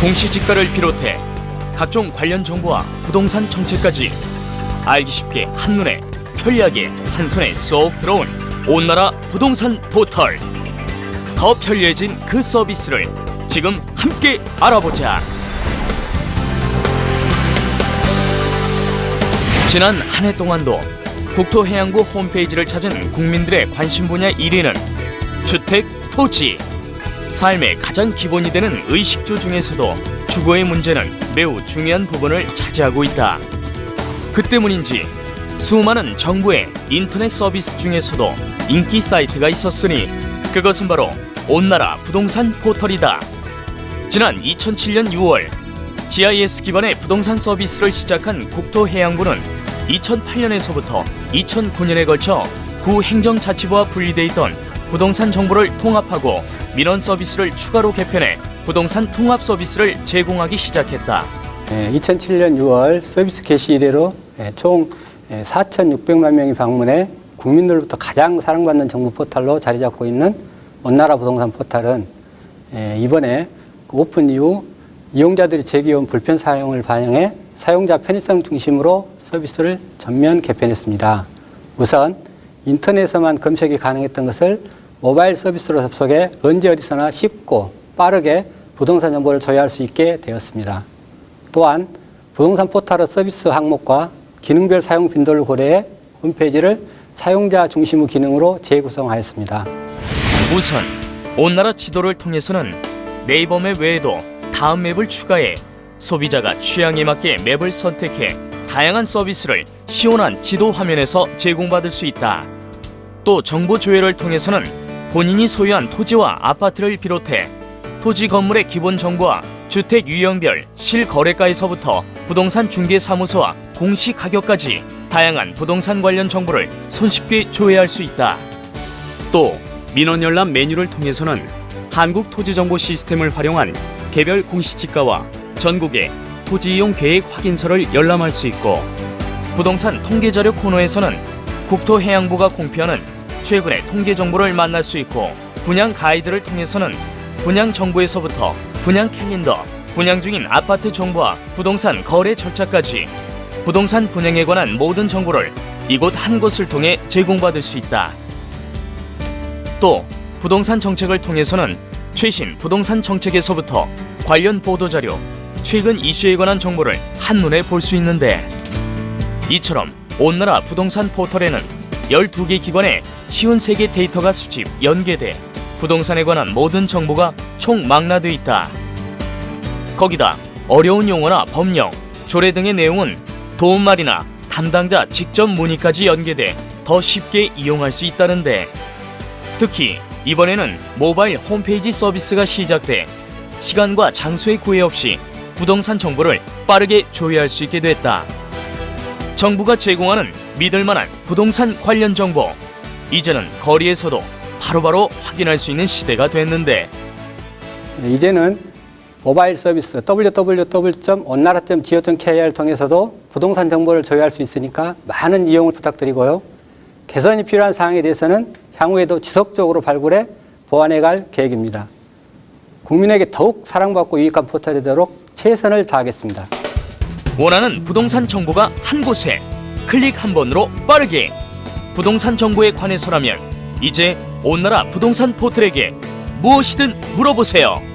공시지가를 비롯해 각종 관련 정보와 부동산 정책까지 알기 쉽게 한눈에 편리하게 한 손에 쏙 들어온 온나라 부동산 포털. 더 편리해진 그 서비스를 지금 함께 알아보자. 지난 한 해 동안도 국토해양부 홈페이지를 찾은 국민들의 관심 분야 1위는 주택, 토지 삶의 가장 기본이 되는 의식주 중에서도 주거의 문제는 매우 중요한 부분을 차지하고 있다. 그 때문인지 수많은 정부의 인터넷 서비스 중에서도 인기 사이트가 있었으니 그것은 바로 온나라 부동산 포털이다. 지난 2007년 6월 GIS 기반의 부동산 서비스를 시작한 국토해양부는 2008년에서부터 2009년에 걸쳐 구 행정자치부와 분리돼 있던 부동산 정보를 통합하고 민원 서비스를 추가로 개편해 부동산 통합 서비스를 제공하기 시작했다. 2007년 6월 서비스 개시 이래로 예, 총 4,600만 명이 방문해 국민들로부터 가장 사랑받는 정부 포털로 자리 잡고 있는 원나라 부동산 포털은 예, 이번에 그 오픈 이후 이용자들이 제기해온 불편 사용을 반영해 사용자 편의성 중심으로 서비스를 전면 개편했습니다. 우선 인터넷에서만 검색이 가능했던 것을 모바일 서비스로 접속해 언제 어디서나 쉽고 빠르게 부동산 정보를 조회할 수 있게 되었습니다. 또한 부동산 포털의 서비스 항목과 기능별 사용 빈도를 고려해 홈페이지를 사용자 중심의 기능으로 재구성하였습니다. 우선 온 나라 지도를 통해서는 네이버 맵 외에도 다음 맵을 추가해 소비자가 취향에 맞게 맵을 선택해 다양한 서비스를 시원한 지도 화면에서 제공받을 수 있다. 또 정보 조회를 통해서는 본인이 소유한 토지와 아파트를 비롯해 토지 건물의 기본 정보와 주택 유형별 실거래가에서부터 부동산 중개사무소와 공시 가격까지 다양한 부동산 관련 정보를 손쉽게 조회할 수 있다. 또 민원 열람 메뉴를 통해서는 한국 토지 정보 시스템을 활용한 개별 공시지가와 전국의 토지 이용 계획 확인서를 열람할 수 있고 부동산 통계 자료 코너에서는 국토해양부가 공표하는 최근의 통계 정보를 만날 수 있고 분양 가이드를 통해서는 분양 정보에서부터 분양 캘린더, 분양 중인 아파트 정보와 부동산 거래 절차까지 부동산 분양에 관한 모든 정보를 이곳 한 곳을 통해 제공받을 수 있다. 또 부동산 정책을 통해서는 최신 부동산 정책에서부터 관련 보도 자료, 최근 이슈에 관한 정보를 한눈에 볼 수 있는데 이처럼 온나라 부동산 포털에는 12개 기관의 쉬운 세계 데이터가 수집, 연계돼 부동산에 관한 모든 정보가 총 망라돼 있다. 거기다 어려운 용어나 법령, 조례 등의 내용은 도움말이나 담당자 직접 문의까지 연계돼 더 쉽게 이용할 수 있다는데 특히 이번에는 모바일 홈페이지 서비스가 시작돼 시간과 장소의 구애 없이 부동산 정보를 빠르게 조회할 수 있게 됐다. 정부가 제공하는 믿을 만한 부동산 관련 정보. 이제는 거리에서도 바로바로 확인할 수 있는 시대가 됐는데 예, 이제는 모바일 서비스 www.온나라.go.kr을 통해서도 부동산 정보를 조회할 수 있으니까 많은 이용을 부탁드리고요. 개선이 필요한 사항에 대해서는 향후에도 지속적으로 발굴해 보완해 갈 계획입니다. 국민에게 더욱 사랑받고 유익한 포털이 되도록 최선을 다하겠습니다. 원하는 부동산 정보가 한 곳에 클릭 한 번으로 빠르게 부동산 정보에 관해서라면 이제 온 나라 부동산 포털에게 무엇이든 물어보세요.